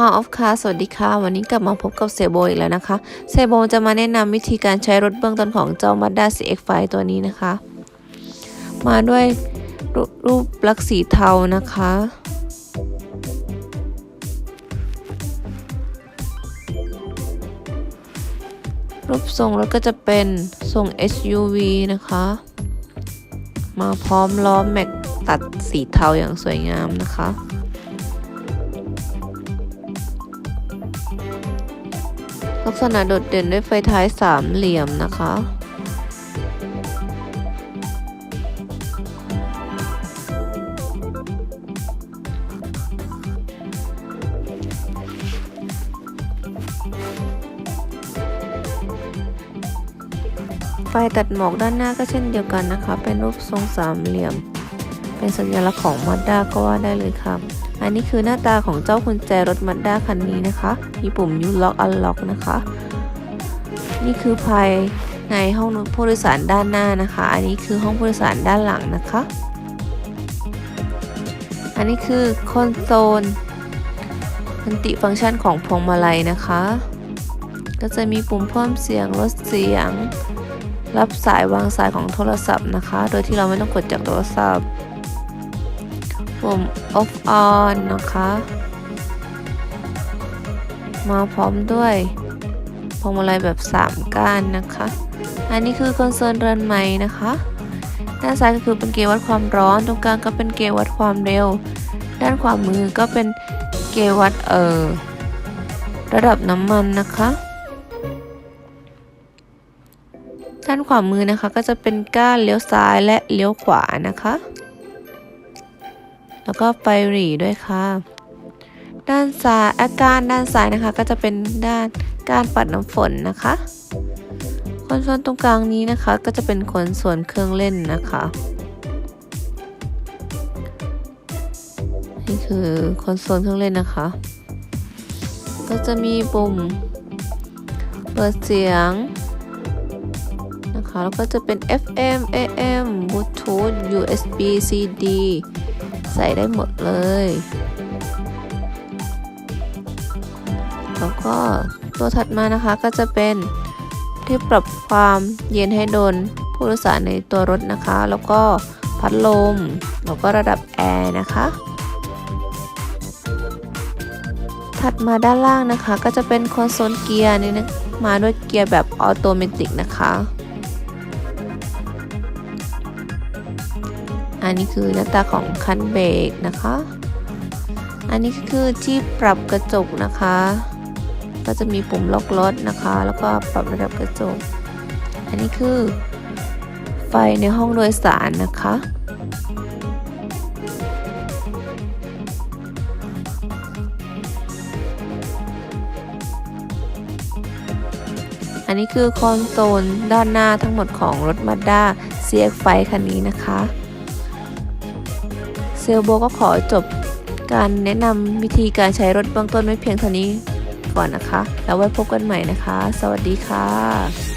How of Car สวัสดีค่ะ วันนี้กลับมาพบกับเซโบอีกแล้วนะคะ เซโบจะมาแนะนำวิธีการใช้รถเบื้องต้นของเจ้า Mazda CX-5 ตัวนี้นะคะ มาด้วยรรูปลักษณ์สีเทานะคะ รูปทรงรถก็จะเป็นทรง SUV นะคะ มาพร้อมล้อแม็กตัดสีเทาอย่างสวยงามนะคะ ลักษณะโดดเด่นด้วยไฟท้ายสามเหลี่ยมนะคะ ไฟตัดหมอกด้านหน้าก็เช่นเดียวกันนะคะ เป็นรูปทรงสามเหลี่ยม เป็นสัญลักษณ์ของมาด้าก็ว่าได้เลยครับ อันนี้คือหน้าตาของเจ้ากุญแจรถมาด้าคันนี้นะคะ มีปุ่ม U Lock Unlock นะคะ นี่คือภายในห้องผู้โดยสารด้านหน้านะคะ อันนี้คือห้องผู้โดยสารด้านหลังนะคะ อันนี้คือคอนโซลมัลติฟังก์ชันของพวงมาลัยนะคะ ก็จะมีปุ่มเพิ่มเสียงลดเสียง รับสายวางสายของโทรศัพท์นะคะ โดยที่เราไม่ต้องกดจากโทรศัพท์ ปุ่ม off on นะคะ มาพร้อมด้วยพวงมาลัยแบบ 3 ก้านนะคะ อันนี้คือคอนโซลเรือนไม้นะคะด้านซ้ายก็คือเป็นเกจวัดความร้อน ตรงกลางก็เป็นเกจวัดความเร็ว ด้านขวามือก็เป็นเกจวัดเอ่อระดับน้ำมันนะคะ ด้านขวามือนะคะก็จะเป็นก้านเลี้ยวซ้ายและเลี้ยวขวานะคะ แล้วก็ไฟหรี่ด้วยค่ะ ด้านซ้ายอาการด้านซ้ายนะคะ ก็จะเป็นด้านการปัดน้ำฝนนะคะคอนโซลตรงกลางนี้นะคะ ก็จะเป็นคอนโซลเครื่องเล่นนะคะนี่คือคอนโซลเครื่องเล่นนะคะ ก็จะมีปุ่มเปิดเสียงนะคะแล้วก็จะเป็น FM AM Bluetooth USB CD ใส่ได้หมดเลย แล้วก็ตัวถัดมานะคะก็จะเป็นที่ปรับความเย็นให้โดนผู้โดยสารในตัวรถนะคะ แล้วก็พัดลม แล้วก็ระดับแอร์นะคะ ถัดมาด้านล่างนะคะ ก็จะเป็นคอนโซลเกียร์นี่นะมาด้วยเกียร์แบบออโตเมติกนะคะ อันนี้คือหน้าตาของคันเบรกนะคะ อันนี้คือที่ปรับกระจกนะคะ ก็จะมีปุ่มล็อกรถนะคะ แล้วก็ปรับระดับกระจก อันนี้คือไฟในห้องโดยสารนะคะอันนี้คือคอนโซลด้านหน้าทั้งหมดของรถ Mazda CX-5 คันนี้นะคะ ซลโบก็ขอจบการแนะนำวิธีการใช้รถเบื้องต้นไว้เพียงเท่านี้ก่อนนะคะ แล้วไว้พบกันใหม่นะคะ สวัสดีค่ะ